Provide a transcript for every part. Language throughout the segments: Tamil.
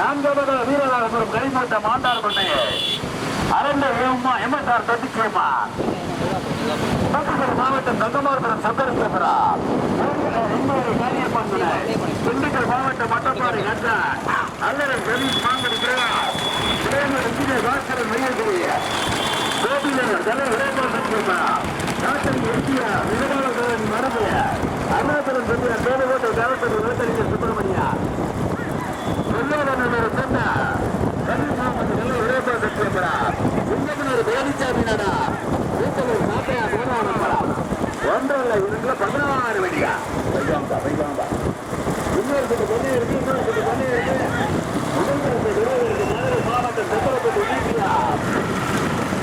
நான்காவது வீரராகபுரம் கரிமூட்ட மாண்டார் பண்ணையை அரண்ட வேகமா எம்எஸ்ஆர் தொட்டிச்சேமா தூத்துக்குடி மாவட்டம் தங்கமாபுரம் சந்தரசேகரா திண்டுக்கல் மாவட்டம் மட்டப்பாறை கட்டா அல்லரன் ரவி மாங்கடி பிரகாஷ் இளைஞர் இன்ஜினியர் பாஸ்கரன் மையக்குரிய கோபிநகர் தலை விரைவாக சத்தியமா டாக்டர் எஸ்டியா விருதாளன் மரபு. அருணாச்சலம் சந்தியா தேவகோட்டை தேவத்தர் விவசாயிகள் சுப்பிரமணியா. ஒன்றல்ல இதுல பதினாறு வண்டியா வைகாம்பா வைகாம்பா இன்னொரு சில பண்ணி இருக்கு இன்னொரு சில பண்ணி இருக்கு. முதல் பரிசு விரைவிற்கு மதுரை மாவட்டம் சத்திரப்பட்டி வீட்டியா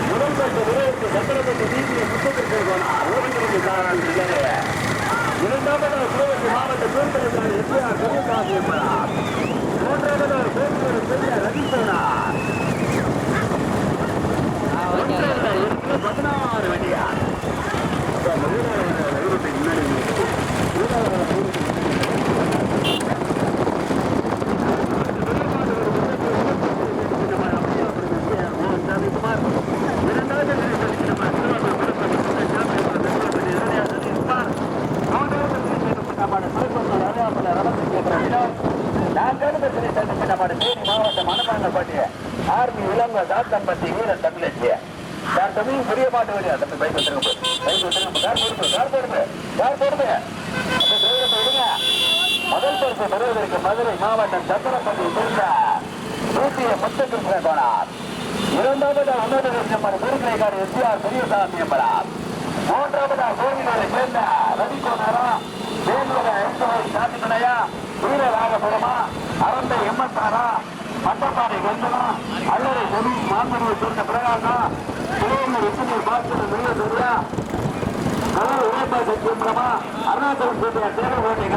முதல் பரிசு விரைவிற்கு சத்திரப்பட்டி வீட்டிய முத்தத்திற்கு போனார் ஓடிக்கிறது காரணம் இல்லை இரண்டாவது சிவகங்கை மாவட்ட தூர்த்தலுக்கான எஸ்ஆர் கவிதாசி என்பதார் மூன்றாவது கோவிலூர் பெரிய ரவீந்திரனார் ஒன்றல்ல இருக்கு பதினாறு வண்டியா ஆர்மி இளங்க தாத்தம்பட்டி வீரன் தமிழச்சிய யார் தமிழும் புரிய மாட்ட வேண்டிய தம்பி பைக் வந்துருங்க பைக் வந்துருங்க கார் போடுங்க கார் போடுங்க கார் போடுங்க அப்படியே டிரைவரை விடுங்க முதல் பரிசு பெறுவதற்கு மதுரை மாவட்டம் சத்திரப்பள்ளி சேர்ந்த ஊட்டிய முத்துகிருஷ்ண கோனார் இரண்டாவது அமிர்தகிருஷ்ணன் பெருக்கலைக்காடு எஸ்ஆர் பெரியசாமி என்பார். மூன்றாவது கோவிலூரை சேர்ந்த ரவி கோனாரா வேலூர ஐந்தவை சாத்திகளையா வீரராகபுரமா அரந்த எம்எஸ்ஆரா மட்டப்பாறை கந்தனா அல்லது ரவி மாந்தனை சேர்ந்த பிரகாசா சிவகங்கை விஷ்ணு பாஸ்கர் நல்ல சரியா உழைப்பா அருணாச்சலம் சேர்ந்த தேவகோட்டை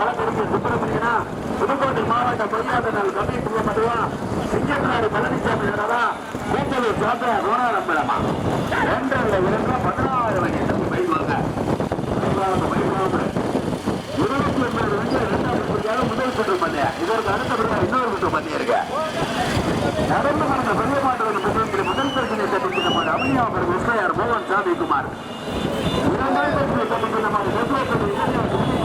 வழக்கறிஞர் சுப்பிரமணியனா புதுக்கோட்டை மாவட்ட பொய்யாதனால் கம்மிக்குள்ள மதுவா சிங்கநாடு பழனிசாமி நடரா கூட்டலூர் சாத்திர ரோணாரம்பலமா ரெண்டல்ல இரண்டு பதினாறு மணி பயிர்வாங்க இருபத்தி ஒன்பது வந்து இரண்டாவது புள்ளியாக முதல் சுற்று பண்ணையா இதற்கு அடுத்தபடியாக இன்னொரு சுற்று பண்ணி இருக்கு. நடந்து கடந்த பெரிய மாட்டவர்கள் முதல் பிரச்சனை சந்திக்கிற மாதிரி அவர்கள் விஸ்வயார் மோகன் சாமி குமார் 南大卒の所属の場合、ご協力いただきます。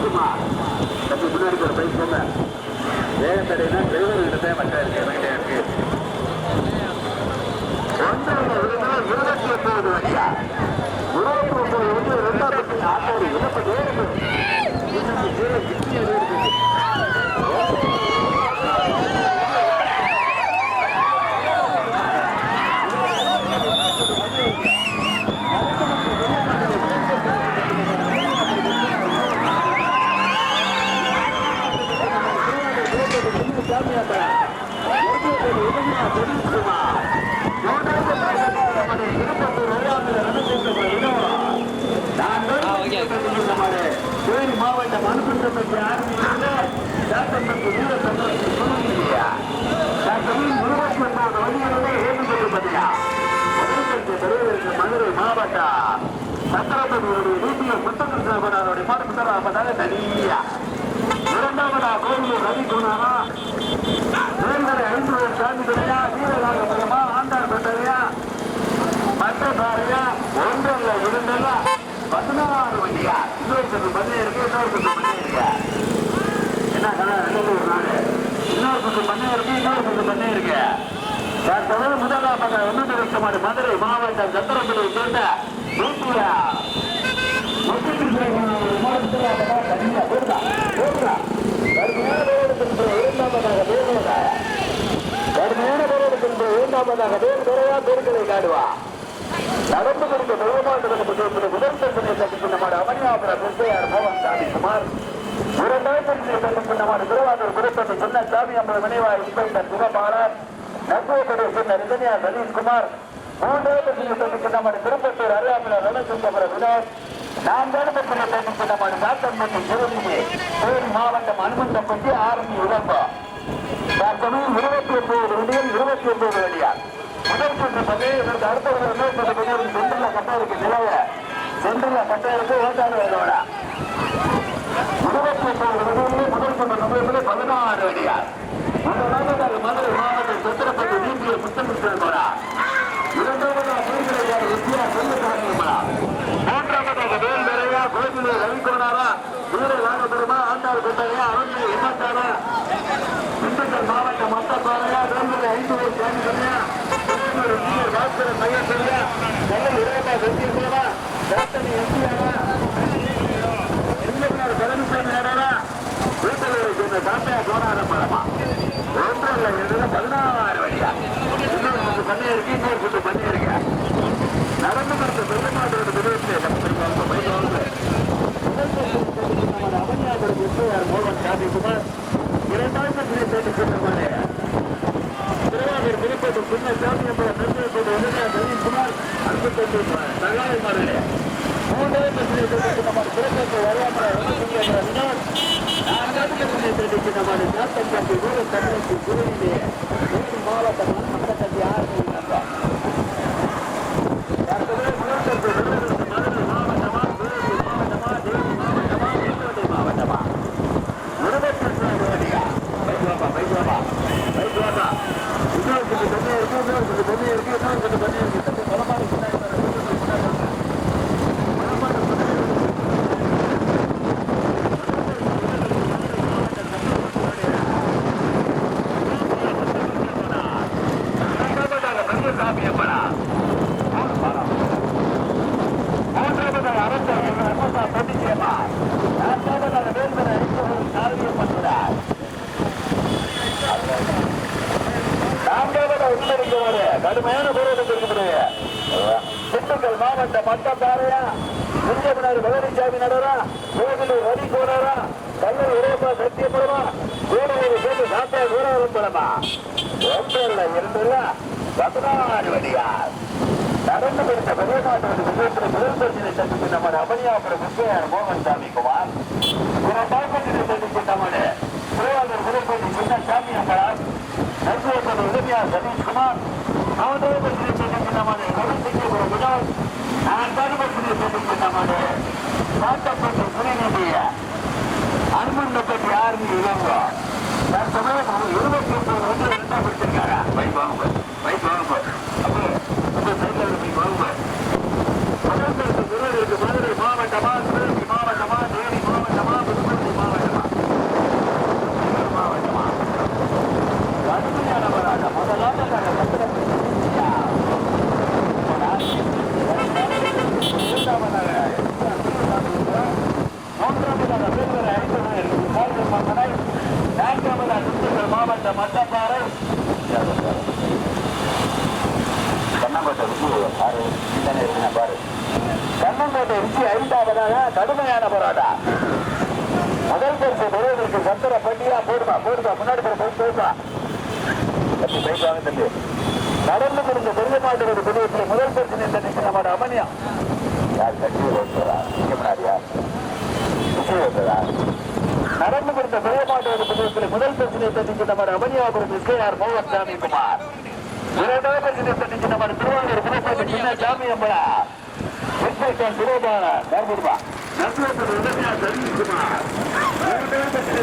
மதுரை மாவட்டம் வீட்டில் முத்தகிருஷ்ணபுராருடைய பாடப்பதாக தனியா? இரண்டாவதா கோவிலூர் ரவி குணாரா வேந்தரை ஐந்து பேர் சாமி துணையா வீரராக பெருமா ஆண்டார் பெட்டரையா மற்ற பாருங்க ஒன்றல்ல இரண்டல்ல? பதினாறு வண்டியா? இன்னொரு பண்ணி இருக்கு இன்னொரு பண்ணி இருக்கு. என்ன கதை? நல்லூர் நாடு இன்னொரு கொஞ்சம் இருக்கு இன்னொரு இருக்கு. தொடர்ந்து முதலாக ஒன்று வருஷமான மதுரை மாவட்டம் சத்திரப்பள்ளி சேர்ந்த காடுவா நடந்து கொடுத்த பெருமாண்டத்துக்கு முதல் தர்சனை தட்டுக்கின்ற அவனியாபுர கிருஷ்ணயார் மோகன் சாமி குமார் இரண்டாயிரத்தி தட்டுக்கின்ற திருவாரூர் குறிப்பிட்ட சொன்ன சாமி அம்பது மணிவாய் இன்ஸ்பெக்டர் சிவபாலன் நம்பூக்கடை சொன்ன ரிதன்யா சதீஷ்குமார் மூன்றாவது தட்டுக்கின்ற திருப்பத்தூர் அருகாமல ரணசுந்தபுர வினோத் நான்காவது தட்டுக்கின்ற சாத்தம்பட்டி சிறுமியை தேனி மாவட்டம் அனுமந்தப்பட்டி ஆரம்பி உடம்பா தற்சமயம் இருபத்தி ஒன்பது வண்டியில் இருபத்தி ஒன்பது வண்டியார் முதல் சுற்று பகையை இதற்கு அடுத்த இன்னொரு சுற்று பகையை சென்றில் நிலைய. சென்றில் கட்ட ஓட்டாடு இருபத்தி ஒன்பது முதல் சுற்று பதினாறு வண்டியார் முதலாவது மதுரை மாவட்டம் சித்திரப்பட்டி நீட்டிய முத்தமிழ் போறா இரண்டாவது பூர்வீக வித்யா சொல்லுக்காரா மூன்றாவதாக வேல் நிறையா கோவிலே ரவிக்கோணாரா வீர வாங்கப்பெருமா ஆண்டாள் கொட்டையா அவர்கள் எண்ணத்தாரா திண்டுக்கல் மாவட்டம் மத்தப்பாறையா வேலூர் ஐந்து பேர் சாமி சொல்லியா திருப்பூர் இந்தியர் பாஸ்கரன் மையம் சொல்லியா வெற்றி சேவா டாக்டர் எம்ஜிஆரா எம்ஜிஆர் பழனிசாமி நேரா வீட்டில் இருக்கின்ற சாப்பியா கோணாரம் பழமா ஒன்றல்ல இரண்டு பதினாறு வழியா இன்னொரு கொஞ்சம் பண்ணி இருக்கு இன்னொரு கொஞ்சம் பண்ணி இருக்கு நடந்து கொடுத்த பெருமாட்டோட விதத்தில் நம்ம பைக்கு அவனியாபுர விஸ்வயார் மோகன் சாமிக்குமார் இரண்டாயிரத்தி தேர்ந்தெடுக்கப்பட்டவாறு திருவாரூர் திருப்பதி சின்ன சாமியம்பலம் நிறுவனத்தோடு உதவியா சதீஷ்குமார் அன்புத்தொண்டு தகாயமாறு மூன்றாயிரத்தி தேர்ந்தெடுக்கப்பட்ட திருப்பதி வரையாமல வினோத் நான்காவது தேர்ந்தெடுக்கப்பட்ட சாத்தம்பட்டி வீர தமிழகத்தின் குருவிலே மாவட்டம் மண்டக்கட்டி ஆறு மாவட்டமா அரசு நான்காவது உட்படுத்துவாரு கடுமையான போராட்டம் இருக்கக்கூடிய திண்டுக்கல் மாவட்ட மட்டப்பாறையா சிங்கமனார் பழனிசாமி நடரா கோவிலூர் ரவி கோரரா கல்லூர் இறைப்பா சத்தியபுரமா கூடலூர் சேர்ந்து சாத்தா கூடாரம் படமா ஒன்றல்ல இரண்டுல பதினாறு வடியார் நடந்து கொடுத்த வெளிநாட்டு விஜயத்தில் முதல் பிரச்சனை தடுப்பு நம்ம அபனியாபுரம் விஜயார் மோகன் சாமி குமார் இரண்டாயிரத்தி தடுப்பு நம்முடைய திருவாரூர் விருப்பதி சின்ன சாமி அம்பரார் நல்கோட்டர் உதவியா நான் ஆர்மி இளங்கோ தற்சமயம் இருபத்தி ஒன்பது வந்து ரெண்டாம் பைக் வாங்க பைக் வாங்க அப்போ அப்போ சைக்கிள் பைக் வாங்க முதல் திருவள்ளூருக்கு மதுரை மாவட்டமா சிவகங்கை மாவட்டமா தேனி மாவட்டமா புதுக்கோட்டை மாவட்டமா திருவள்ளூர் மாவட்டமா கடுமையான போராட்டம் முதலாக நாங்கள் சத்திரப்பட்டியா மூன்றாவதாக பெருவரை ஐந்து கால்கள் மன்னனை நான்காவதாக திண்டுக்கல் மாவட்ட மட்டப்பாறை. கண்ணங்கோட்டை ருச்சி பாரு இந்தானே பாரு. கண்ணங்கோட்டை ருச்சி ஐந்தாவதாக கடுமையான போராட்டம். முதல் பரிசு பெறுவதற்கு சத்திர பண்டிகா போடுமா? போடுமா? முன்னாடி போய் போய் தம்பி பைக் வாங்க தம்பி நடந்து முடிந்த பெரிய மாட்டோட பிடிவத்தில் முதல் பரிசு நின்ற நம்மளோட அமனியா யார் கட்சியில் வைக்கிறா இங்க முன்னாடி யார் கட்சி வைக்கிறா நடந்து முடிந்த பெரிய மாட்டோட பிடிவத்தில் முதல் பரிசு நின்ற நம்மளோட அமனியாபுரம் விஜயார் மோகன் சாமி குமார் இரண்டாவது பரிசு நின்ற நம்மளோட திருவாரூர் புதுப்பட்டி சின்ன சாமியம்பலா இன்ஸ்பெக்டர் சுரேபான கருப்பா நண்பர்கள் உதவியா தெரிவிக்குமார் வெளிப்பரிசு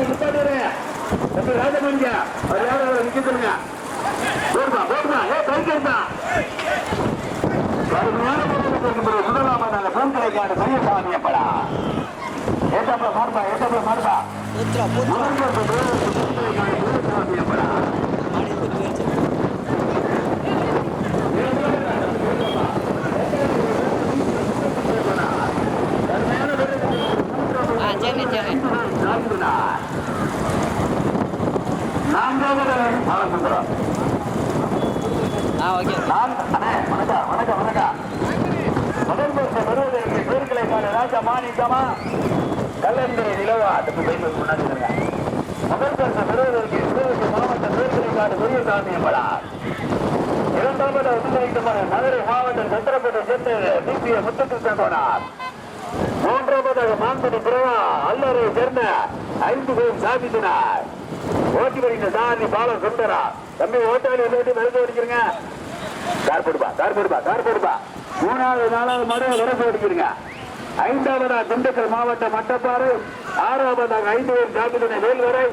நிப்பாட்டுறேன் தம்பி ராஜமணிங்க அவர் யாரும் அவரை நிக்க சொல்லுங்க போடுமா போடுமா ஏ கைக்கு இருந்தா கடுமையான முதலாமா நாங்கள் பூந்தலை காடு பெரியசாமி அப்படா ஏட்டாப்பா மாறுபா ஏட்டாப்பா மாறுபா பூத்துறா பூத்துறா மாடி ஆ சரி சரி ஆ ஓகே கல்லந்தரை நிலவா அதுக்கு போய் முன்னாடி முதல் பரிசு பெறுவதற்கு சிவகங்கை மாவட்ட பேர்களை பெரியசாமி அம்பலா இரண்டாவது உத்தரவிட்டமான மதுரை மாவட்டம் சத்திரப்பேட்டை சேர்ந்த பிபிஏ முத்துகிருஷ்ணன் மூன்றாவதாக மாந்தனி பிரவா அல்லரை சேர்ந்த ஐந்து பேரும் சாதித்தினார். ஓட்டி வருகின்ற சாதி பால சுந்தரா. தம்பி ஓட்டாளி வந்து மருந்து ஓடிக்கிறீங்க. கார் போடுப்பா கார் போடுப்பா கார் போடுப்பா. மூணாவது நாலாவது மறு வரசு ஓடிக்கிறீங்க. ஐந்தாவதா திண்டுக்கல் மாவட்ட மட்டப்பாறை. ஆறாவதாக ஐந்து பேர் சாதித்தின வேல்வரை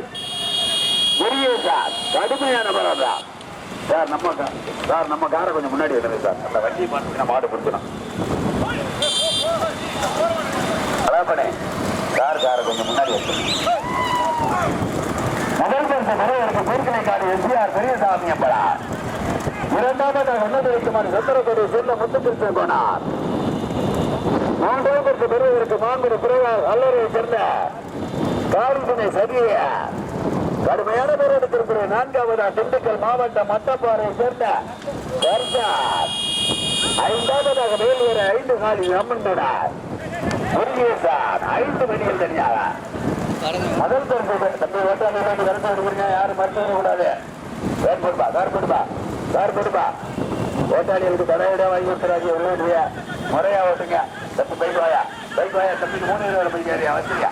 சார் கடுமையான பரவாயில்ல சார். நம்ம சார் நம்ம காரை கொஞ்சம் முன்னாடி வைக்கிறேன் சார். அந்த வண்டியை பார்த்து மாடு கொடுக்கணும் அதாப்பனே கார் காரை கொஞ்சம் முன்னாடி முதல் பரிசு பெறுவதற்கு பேர்களை காடு எஸ்பிஆர் பெரியசாமி அப்படா. போனார் மூன்றாம் பரிசு பெறுவதற்கு மாங்குடி பிறவார் சேர்ந்த காரிசனை சதிய. கடுமையான பேர் நான்காவதா திண்டுக்கல் மாவட்டம் மட்டப்பாறை சேர்ந்த சர்தார் ஐந்தாவதாக வேலூர் ஐந்து காலி அம்மன்டார் முருகேசார் ஐந்து மணிகள் தனியாக முதல் பரிசு தம்பி ஓட்டாளி கருத்து எடுக்கிறீங்க யாரும் மறுத்து கூடாது போடுப்பா கார் போடுப்பா கார் போடுப்பா. ஓட்டாளிகளுக்கு தடையிட வாங்கி கொடுத்துறாங்க உள்ளே முறையா ஓட்டுங்க. தம்பி பைக் வாயா? பைக் வாயா? தம்பிக்கு மூணு இருபது படிக்காரியா வச்சிருக்கா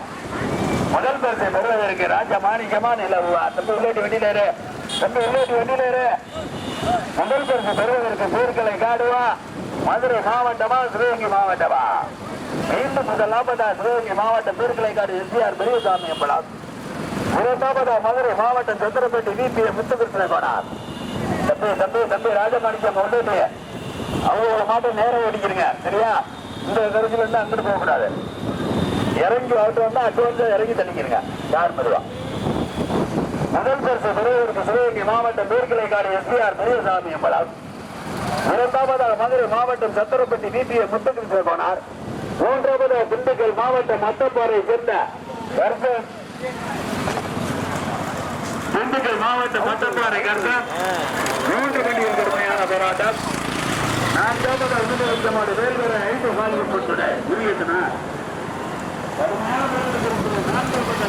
முதல் பரிசை பெறுவதற்கு ராஜா மாணிக்கமா நிலவுவா தம்பி உள்ளேட்டு வண்டியில இரு தம்பி உள்ளேட்டு வண்டியில இரு முதல் பரிசு பெறுவதற்கு சீர்கலை காடுவா. மதுரை மாவட்டமா சிவகங்கை மாவட்டமா? மீண்டும் முதலாவதா சிவகங்கை மாவட்டம் பேருக்கலைக்காடு காடு எஸ்ஆர் பெரியசாமி என்பலாம் இரண்டாவதா மதுரை மாவட்டம் சந்திரப்பேட்டை விபிஏ முத்துகிருஷ்ண கோனார். தம்பி தம்பி தம்பி ராஜமாணிக்கம் உள்ளேட்டு. அவங்க மாட்டம் நேரம் ஓடிக்கிறீங்க சரியா? இந்த கருத்துல இருந்து அங்கிட்டு போகக்கூடாது. இறங்கி அவுட் வந்தா அட்வான்ஸா இறங்கி தள்ளிக்கிறீங்க யார் மெதுவா முதல் பரிசு பெறுவதற்கு சிவகங்கை மாவட்டம் மேற்கிளைக்காடு எஸ்பிஆர் பெரியசாமி அம்பலம் இரண்டாவதாக மதுரை மாவட்டம் சத்திரப்பட்டி விபிஏ முத்துக்கிருஷ்ண போனார் மூன்றாவது திண்டுக்கல் மாவட்டம் மத்தப்பாறை சேர்ந்த கர்சன் திண்டுக்கல் மாவட்டம் மத்தப்பாறை கர்சன் மூன்று மணியில் கடுமையான போராட்டம். நான்காவதாக முதலமைச்சர் வேல்வர ஐந்து வாழ்வு போட்டுட புரியுதுனா கடுமையான போராட்டம்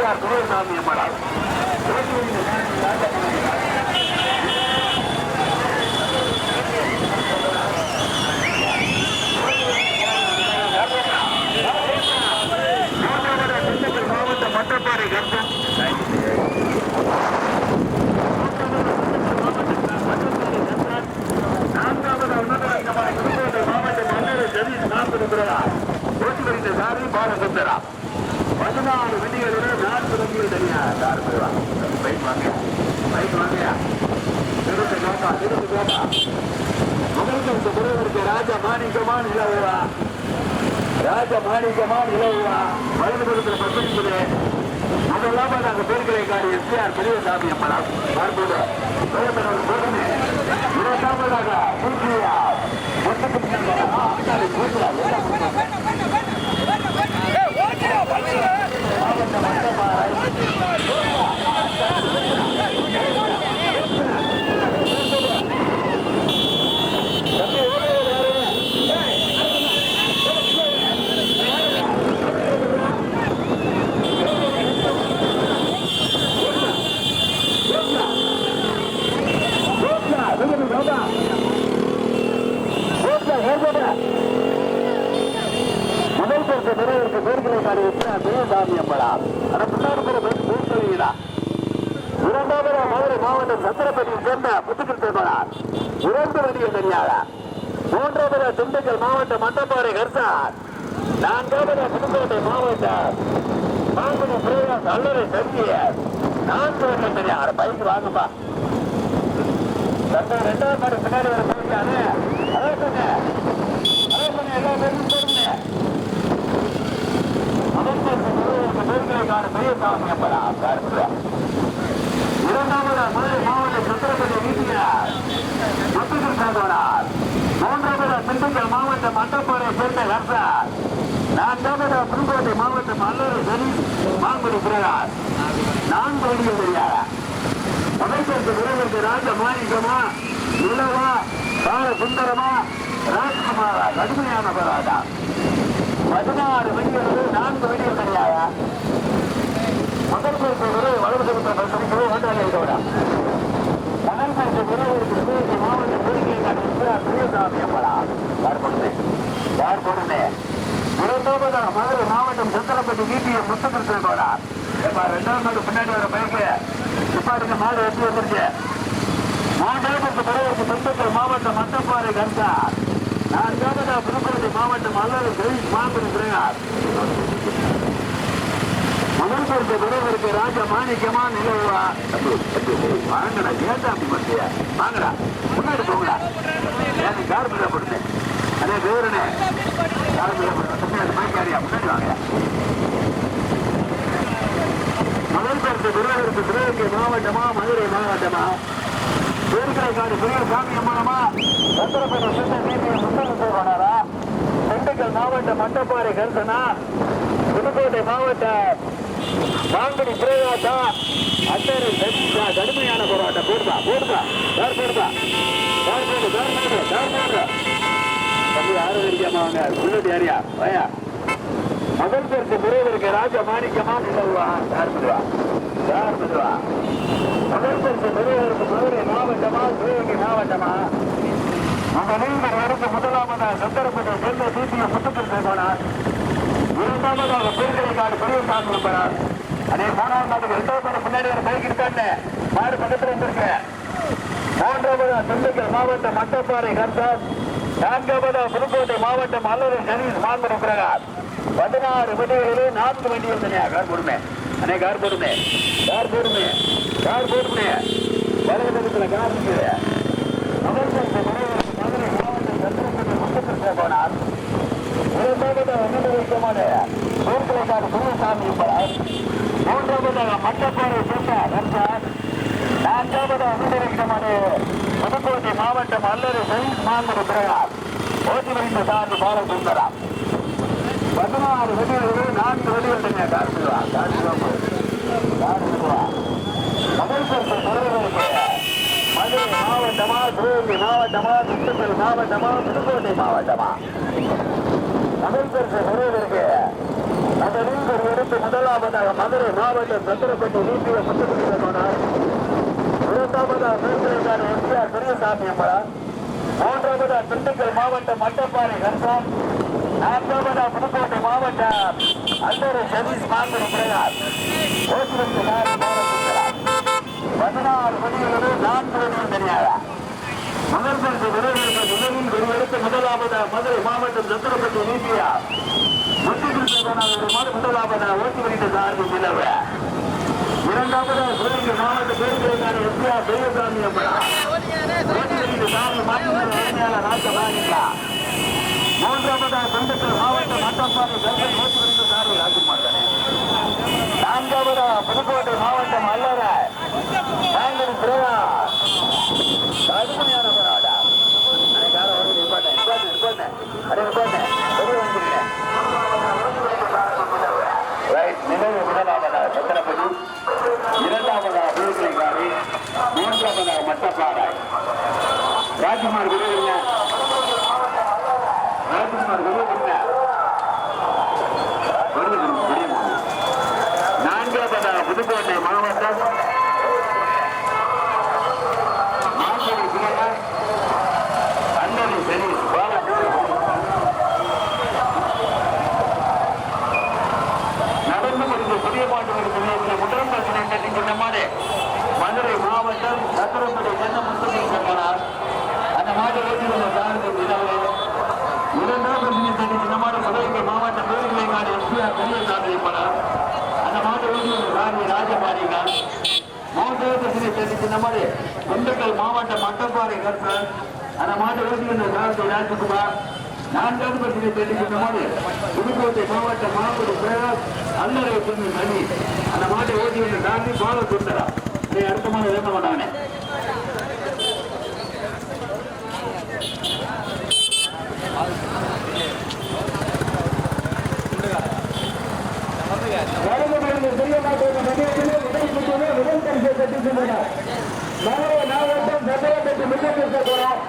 மேற்கிளைக்காடு எஸ்ஆர் குருசாமி நிறுத்து கோப்பா நிறுத்து கோப்பா முதலுக்கு முருகனுக்கு ராஜா மாணிக்கமான் ராஜ மாணிக்கமான் இளவுவா வயது கொடுக்கிற பசுக்குது அதெல்லாம் நாங்கள் பேர்களை காடி எஸ்ஆர் பெரியசாமி அம்மனா பார்ப்போது இரண்டாவதாக பூஜ்ஜியா முதல்வருக்கு பேர்களை காடி தேவசாமி அம்பலா ஆனா முன்னாடி போற பஸ் பேசுவீங்களா இரண்டாவது மதுரை மாவட்டம் சத்திரப்பட்டியில் சேர்ந்த புத்துக்கள் தேவனார் இரண்டு வண்டிய தனியாக மூன்றாவது திண்டுக்கல் மாவட்டம் மட்டப்பாறை கர்சார் நான்காவது புதுக்கோட்டை மாவட்டம் மாங்குடி பிரேயாஸ் அல்லறை சந்திய. நான்கு வண்டிய தனியாக பைக் வாங்கப்பா. தந்தை ரெண்டாவது மாடு பின்னாடி வர போயிருக்காரு அதான் சொன்னேன். அதான் இரண்டாவது மதுரை மாவட்ட சத்திரப்பதி வீட்டியார் முத்துகள் சாதவனார் மூன்றாவது திண்டுக்கல் மாவட்டம் மட்டப்பாறை சேர்ந்த ஹர்ஷார் நான்காவது புதுக்கோட்டை மாவட்டம் அல்லூர் சனி மாங்குடி பிரகாஷ் நான்கு வழிகள் தெரியாத? அமைச்சருக்கு விரைவிற்கு ராஜ மாணிக்கமா நிலவா பால சுந்தரமா ராஜ்குமாரா கடுமையான போராட்டம். பதினாறு வெடிகள் நான்கு வெடிகள் கிடையாதா முதல் பரிசு விரை வலது செலுத்த பரிசு வேண்டாம் இதோட முதல் பரிசு விரைவிற்கு சிவகங்கை மாவட்ட கோரிக்கை காட்டுகிறார் பிரியசாமி அம்மலா யார் கொடுமே மதுரை மாவட்டம் சத்திரப்பட்டி வீட்டிய முத்தகிருஷ்ணன் போனார் ஏப்பா ரெண்டாவது நாள் பின்னாடி வர பைக்கு நிப்பாட்டுக்கு மாடு எடுத்து வந்துருச்சு மூன்றாவது பிறகு திண்டுக்கல் மாவட்டம் மட்டப்பாறை கர்த்தார் நான்காவது புதுக்கோட்டை மாவட்டம் அல்லது பிரியார் முதல் ராஜ மாணிக்கமா நிலவா வாங்கடா கேட்டா அப்படி பத்திய வாங்கடா முன்னாடி போங்கடா. எனக்கு கார் பிள்ளை அதே வேறுனே. கார் பிள்ளை மாய்க்காரியா முன்னாடி வாங்க. முதல் பொறுத்த விரைவிற்கு மாவட்டமா மதுரை மாவட்டமா? வேர்க்கடைக்காடு பெரிய சாமி அம்மனமா? சத்திரப்பேட்டை சின்ன நீதியை போனாரா திண்டுக்கல் மாவட்ட மட்டப்பாறை கருத்தனா? புதுக்கோட்டை மாவட்ட மாங்குடி பிரேதாசா அத்தரை கடுமையான போராட்டம். போடுதா போடுதா யார் போடுதா யார் போடு யார் போடு யார் போடு? தம்பி யாரும் இருக்காம புல்லட் யாரியா வயா. மகள் பேருக்கு முறைவருக்கு ராஜ மாணிக்கமா சொல்லுவா யார் சொல்லுவா யார் சொல்லுவா மகள் பேருக்கு முறைவருக்கு மதுரை மாவட்டமா? சிவகங்கை மாவட்டமா? உங்க நீங்கள் அடுத்த முதலாமதா சந்தரப்பட்ட செல்ல தீபிய முத்துக்கள் சேர்ப்பானார் இரண்டாவதாக பெருக்கலை காடு பெரிய சாமி நம்பரார் அதே மூணாவது நாட்டுக்கு இரண்டாவது முன்னாடி ஒரு பைக் இருக்கான்னு மாடு பக்கத்தில் இருந்திருக்கு மூன்றாவது திண்டுக்கல் மாவட்டம் மட்டப்பாறை கர்த்தார். நான்காவது புதுக்கோட்டை மாவட்டம் அல்லது சர்வீஸ் மாங்குடி பிரகார். பதினாறு வண்டிகளிலே நான்கு வண்டிகள் தனியா கார் போடுமே. அண்ணே கார் போடுமே. கார் போடுமே. கார் போடுமே. வலதுபக்கத்துல கார் இருக்குது அமைச்சர் மதுரை மாவட்டம் சந்திரபுரி முத்தகிருஷ்ண போனார் இரண்டாவது அண்ணன் வைக்கமான சோர்கலைக்காடு குருசாமி என்பதார் மூன்றாவதாக மட்டப்பாறை சேர்ந்த ரம்சார் நான்காவது அனுமதிக்கமான புதுக்கோட்டை மாவட்டம் அல்லது சயின்ஸ் மாங்குடி பிரகார் ஓட்டி வைத்த சார்ந்து பாலசுந்தரம் பதினாறு வெடிகள் நான்கு வெடிகள் தங்க காட்டுவா காட்டுவா காட்டுவா முதல் பரிசு மதுரை மாவட்டமா திருவள்ளி மாவட்டமா திண்டுக்கல் மாவட்டமா புதுக்கோட்டை மாவட்டமா முதல் பரிசு பெறுவதற்கு முதலில் எடுத்து முதலாவதாக மதுரை மாவட்டம் சத்திரப்பட்டி நீட்டிய சுத்தப்பட்டு இரண்டாவதாக மேற்கரைக்கான எம்ஜிஆர் பெரியசாமி அம்பலம் மூன்றாவதா திண்டுக்கல் மாவட்டம் மட்டப்பாறை கர்சாம் நான்காவதா புதுக்கோட்டை மாவட்டம் அல்லூர் சதீஷ் மாங்குடி பிரகார் பதினாறு மணியிலிருந்து நான்கு மணியும் தெரியாதா? முதல் பரிசு விரைவிற்கு முதலில் விரைவெடுத்து முதலாவது மதுரை மாவட்டம் சத்திரப்பட்டி நீட்டியா முதலாவது ஓட்டு வைத்த சார்பு நிலவ இரண்டாவது மாவட்ட பேருக்கான எஸ்ஆர் பெரியசாமி ஓட்டு வைத்த சார்பு மாநில ராஜமாணிக்கா மூன்றாவது திண்டுக்கல் மாவட்ட மட்டப்பாறை கல்வி ஓட்டு வைத்த சார்பு ராஜகுமார் நான்காவது புதுக்கோட்டை மாவட்டம் அல்லற நாங்கள் பிரதா கடுமையான போராட்டம் அன்னைக்கார வந்து நிப்பாட்டேன் இரண்டாவதாக நிப்பாட்டேன் அடே நிப்பாட்டேன் வெளியே வந்துருக்கேன் ரைட் ராஜ்குமார் விருதுங்க ராஜ்குமார் விருதுங்க புதுக்கோட்டை மாவட்டம் மாங்குடி பிரியா அண்ணன் சரி எஸ்பிஆர் பெரியசாமி அந்த மாட்டு ராணி ராஜபாடிங்க மூன்றாவது சிலை மாதிரி திண்டுக்கல் மாவட்டம் மட்டப்பாறை கருத்தர் அந்த மாட்டு ஓட்டி வந்த ராஜகுமார் நான்காவது பரிசிலை சென்று மாதிரி புதுக்கோட்டை மாவட்டம் மாவட்ட பேரர் அல்லறை சின்ன சனி அந்த மாட்டை ஓட்டி வந்து சாரதி பால அடுத்த மாதிரி மாட்டாங்க வழங்கப்படுகிற பெரிய மாட்டோட மதியத்திலே முதல் சுற்றிலே முதல் பரிசை பெற்றுக்கொண்டனர் மதுரை மாவட்டம் சட்டப்பட்டு மிகப்பெற்ற போறோம்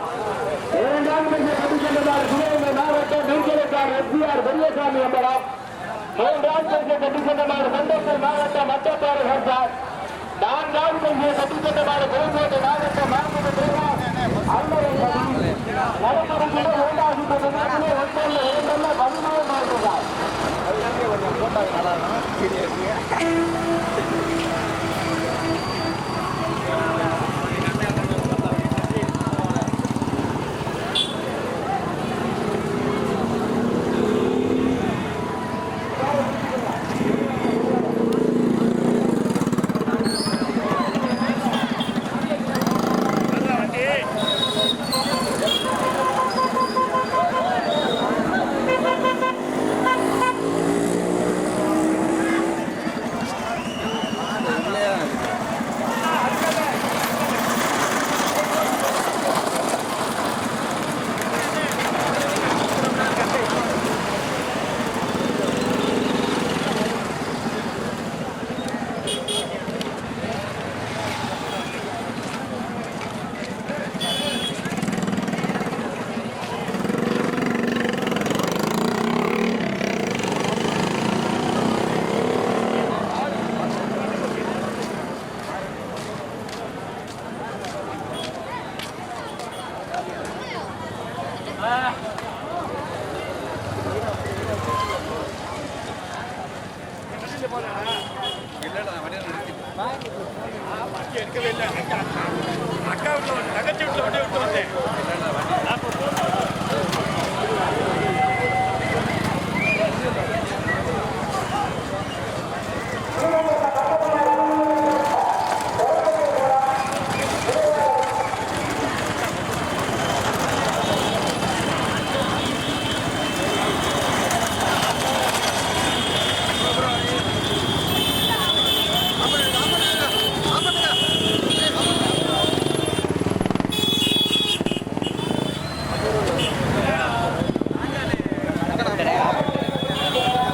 இரண்டாம் பரிசை பெற்றுக்கொண்டதால் சிவகங்கை மாவட்டம் நெருக்கலைக்கார் எஸ்பிஆர் பெரியசாமி அம்பலம் மூன்றாம் பரிசை பெற்றுக்கொண்டதால் சந்தோஷம் மாவட்டம் மட்டப்பாறை ஹர்சார் நான்காம் பரிசை பெற்றுக்கொண்டதால் புதுக்கோட்டை மாவட்டம் மாவட்ட தேவா அல்லரை நடப்படுகிற இரண்டாவது பரிசு பதினோரு மாவட்டம் அக்கா வீட்டில் தங்கச்சி வீட்டில் வண்டி